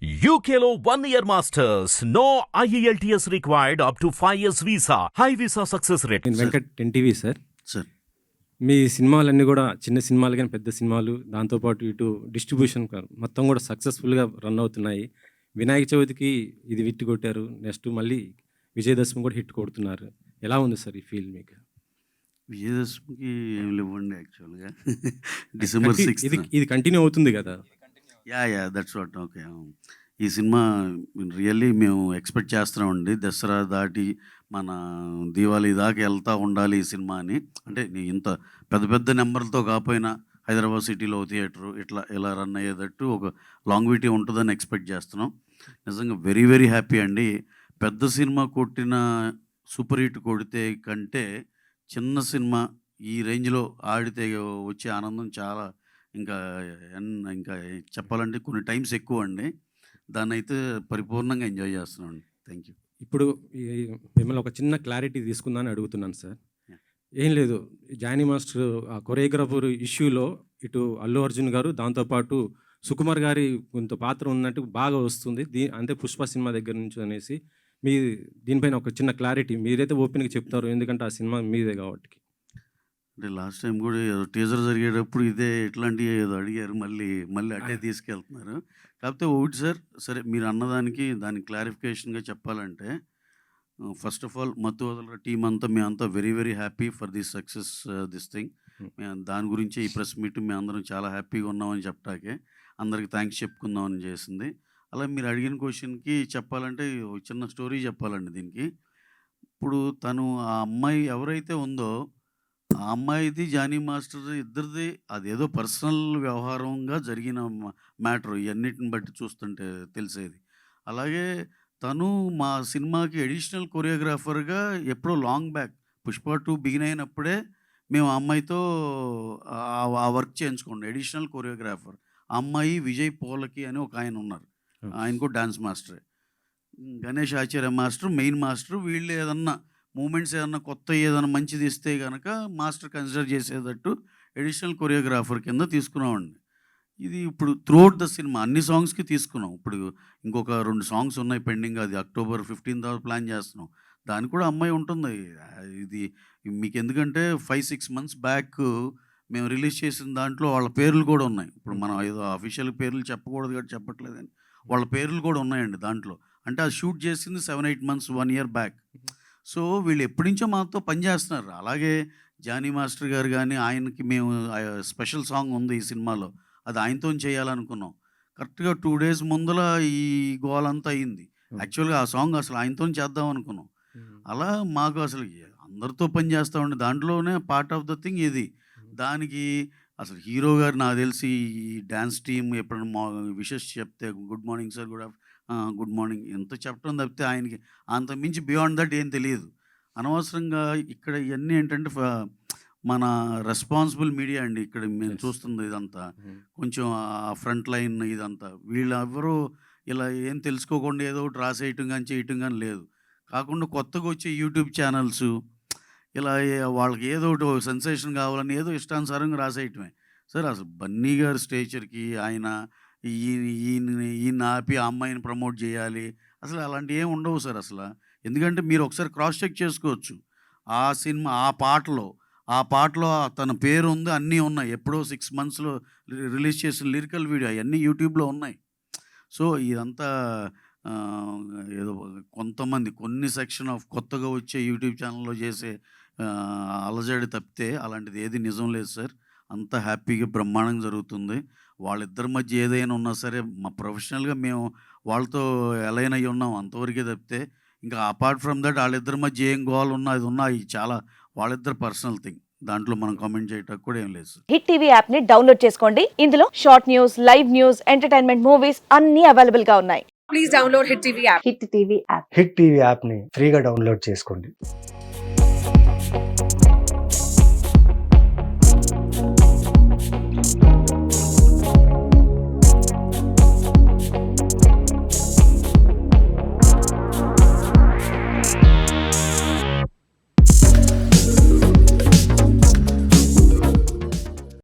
One year masters. No E IELTS required up to 5 years visa. High visa success rate. నేను Venkat NTV sir sir మీ సినిమాలన్నీ కూడా చిన్న సినిమాలు కానీ పెద్ద సినిమాలు దాంతోపాటు ఇటు డిస్ట్రిబ్యూషన్ మొత్తం కూడా సక్సెస్ఫుల్గా రన్ అవుతున్నాయి. వినాయక చవితికి ఇది హిట్ కొట్టారు. నెక్స్ట్ మళ్ళీ విజయదశమి కూడా హిట్ కొడుతున్నారు. ఎలా ఉంది సార్ ఈ ఫీల్ మీకు? విజయదశమికి ఏం లేవండి యాక్చువల్గా డిసెంబర్ సిక్స్త్ ఇది ఇది కంటిన్యూ అవుతుంది కదా. Ya ya that's what okay ఈ సినిమా రియల్లీ మేము ఎక్స్పెక్ట్ చేస్తున్నామండి. దసరా దాటి మన దీవాళి దాకా వెళ్తూ ఉండాలి ఈ సినిమా అని అంటే నీ ఇంత పెద్ద పెద్ద నెంబర్లతో కాకపోయినా హైదరాబాద్ సిటీలో థియేటర్ ఇట్లా ఇలా రన్ అయ్యేటట్టు ఒక లాంగ్విటీ ఉంటుందని ఎక్స్పెక్ట్ చేస్తున్నాం. నిజంగా వెరీ వెరీ హ్యాపీ అండి. పెద్ద సినిమా కొట్టిన సూపర్ హిట్ కొడితే కంటే చిన్న సినిమా ఈ రేంజ్లో ఆడితే వచ్చే ఆనందం చాలా ఇంకా ఇంకా చెప్పాలంటే కొన్ని టైమ్స్ ఎక్కువ అండి. దాన్ని అయితే పరిపూర్ణంగా ఎంజాయ్ చేస్తున్నాం అండి థ్యాంక్ యూ. ఇప్పుడు మిమ్మల్ని ఒక చిన్న క్లారిటీ తీసుకుందామని అడుగుతున్నాను సార్. ఏం లేదు. జానీ మాస్టర్ ఆ కొరియోగ్రాఫర్ ఇష్యూలో ఇటు అల్లు అర్జున్ గారు దాంతోపాటు సుకుమార్ గారి కొంత పాత్ర ఉన్నట్టు బాగా వస్తుంది. దీ అంటే పుష్ప సినిమా దగ్గర నుంచి అనేసి మీ దీనిపైన ఒక చిన్న క్లారిటీ మీరైతే ఓపెన్గా చెప్తారు. ఎందుకంటే ఆ సినిమా మీదే కాబట్టి. అంటే లాస్ట్ టైం కూడా ఏదో టీజర్ జరిగేటప్పుడు ఇదే ఇట్లాంటివి ఏదో అడిగారు మళ్ళీ మళ్ళీ అటే తీసుకెళ్తున్నారు. కాకపోతే ఒకటి సార్ సరే మీరు అన్నదానికి దాని క్లారిఫికేషన్గా చెప్పాలంటే ఫస్ట్ ఆఫ్ ఆల్ మత్తు వదలర టీం అంతా మేమంతా very very happy for this success this thing. మేము దాని గురించి ఈ ప్రెస్ మీట్ మేము అందరం చాలా హ్యాపీగా ఉన్నామని చెప్పటాకే అందరికి థ్యాంక్స్ చెప్పుకుందామని చేసింది. అలా మీరు అడిగిన క్వశ్చన్కి చెప్పాలంటే చిన్న స్టోరీ చెప్పాలండి దీనికి. ఇప్పుడు తను ఆ అమ్మాయి ఎవరైతే ఉందో ఆ అమ్మాయిది జానీ మాస్టర్ ఇద్దరిది అదేదో పర్సనల్ వ్యవహారంగా జరిగిన మ్యాటర్ ఇవన్నిటిని బట్టి చూస్తుంటే తెలిసేది. అలాగే తను మా సినిమాకి అడిషనల్ కొరియోగ్రాఫర్గా ఎప్పుడో long back Pushpa two begin అయినప్పుడే మేము ఆ అమ్మాయితో ఆ- వర్క్ చేయించుకోండి అడిషనల్ కొరియోగ్రాఫర్ అమ్మాయి విజయ్ పోలకి అని ఒక ఆయన ఉన్నారు. ఆయన కూడా dance మాస్టరే. Ganesh Acharya master main master వీళ్ళు ఏదన్నా మూమెంట్స్ ఏదన్నా కొత్త ఏదైనా మంచిది ఇస్తే కనుక మాస్టర్ కన్సిడర్ చేసేటట్టు ఎడిషనల్ కొరియోగ్రాఫర్ కింద తీసుకున్నామండి. ఇది ఇప్పుడు త్రూఅవుట్ ద సినిమా అన్ని సాంగ్స్కి తీసుకున్నాం. ఇప్పుడు ఇంకొక రెండు సాంగ్స్ ఉన్నాయి పెండింగ్. అది అక్టోబర్ ఫిఫ్టీన్ తర్వాత ప్లాన్ చేస్తున్నాం. దానికి కూడా అమ్మాయి ఉంటుంది. ఇది మీకు ఎందుకంటే ఫైవ్ సిక్స్ మంత్స్ బ్యాక్ మేము రిలీజ్ చేసిన దాంట్లో వాళ్ళ పేర్లు కూడా ఉన్నాయి. ఇప్పుడు మనం ఏదో అఫీషియల్ పేర్లు చెప్పకూడదు కాబట్టి చెప్పట్లేదని. వాళ్ళ పేర్లు కూడా ఉన్నాయండి దాంట్లో. అంటే అది షూట్ చేసింది seven eight months one year back. So వీళ్ళు ఎప్పటి నుంచో మాతో పనిచేస్తున్నారు అలాగే జానీ మాస్టర్ గారు కానీ ఆయనకి మేము స్పెషల్ సాంగ్ ఉంది ఈ సినిమాలో. అది ఆయనతో చేయాలనుకున్నాం. కరెక్ట్గా టూ డేస్ ముందల ఈ గోల్ అంతా అయింది యాక్చువల్గా ఆ సాంగ్ అసలు ఆయనతో చేద్దాం అనుకున్నాం. అలా మాకు అసలు అందరితో పని చేస్తూ ఉండే దాంట్లోనే పార్ట్ ఆఫ్ ద థింగ్ ఇది. దానికి అసలు హీరో గారు నాకు తెలిసి ఈ డ్యాన్స్ టీమ్ ఎప్పుడైనా మా విషెస్ చెప్తే good morning sir good good morning. ఎంత చెప్పడం తప్పితే ఆయనకి అంత మించి బియాండ్ దట్ ఏం తెలియదు. అనవసరంగా ఇక్కడ ఇవన్నీ ఏంటంటే మన రెస్పాన్సిబుల్ మీడియా అండి ఇక్కడ మేము. చూస్తుంది ఇదంతా. కొంచెం ఆ ఫ్రంట్ లైన్ ఇదంతా. వీళ్ళెవరూ ఇలా ఏం తెలుసుకోకుండా ఏదో ఒకటి రాసేయటం కానీ చేయటం కానీ లేదు. కాకుండా కొత్తగా వచ్చే యూట్యూబ్ ఛానల్స్ ఇలా వాళ్ళకి ఏదో ఒకటి సెన్సేషన్ కావాలని ఏదో ఇష్టానుసారంగా రాసేయటమే. సార్ అసలు బన్నీ గారి స్టేచర్కి ఆయన ఈయన ఈయన ఈయన ఆపి ఆ అమ్మాయిని ప్రమోట్ చేయాలి. అసలు అలాంటివి ఏమి ఉండవు సార్ అసలు. ఎందుకంటే మీరు ఒకసారి క్రాస్ చెక్ చేసుకోవచ్చు. ఆ సినిమా ఆ పాటలో ఆ పాటలో తన పేరు ఉంది అన్నీ ఉన్నాయి. ఎప్పుడో సిక్స్ మంత్స్లో రిలీజ్ చేసిన లిరికల్ వీడియో అవన్నీ యూట్యూబ్లో ఉన్నాయి. సో ఇదంతా ఏదో కొంతమంది కొన్ని సెక్షన్ ఆఫ్ కొత్తగా వచ్చే యూట్యూబ్ ఛానల్లో చేసే అలజడి తప్పితే అలాంటిది ఏది నిజం లేదు సార్. అంత హ్యాపీగా బ్రహ్మాండంగా జరుగుతుంది. వాళ్ళిద్దరి మధ్య ఏదైనా ఉన్నా సరే మా ప్రొఫెషనల్గా మేము వాళ్ళతో ఎలైన్ అయ్యి ఉన్నాం అంతవరకే తప్పితే ఇంకా అపార్ట్ ఫ్రమ్ దట్ వాళ్ళిద్దరి మధ్య ఏం గోల్ ఉన్నా అది ఉన్నా ఇది చాలా వాళ్ళిద్దరు పర్సనల్ థింగ్. దాంట్లో మనం కామెంట్ చేయటం కూడా ఏం లేదు హిట్ టీవీ యాప్ని డౌన్లోడ్ చేసుకోండి. ఇందులో short news live news entertainment movies అన్ని అవైలబుల్గా ఉన్నాయి. please download Hit TV app. Hit TV app. Hit TV యాప్ని ఫ్రీగా డౌన్లోడ్ చేసుకోండి.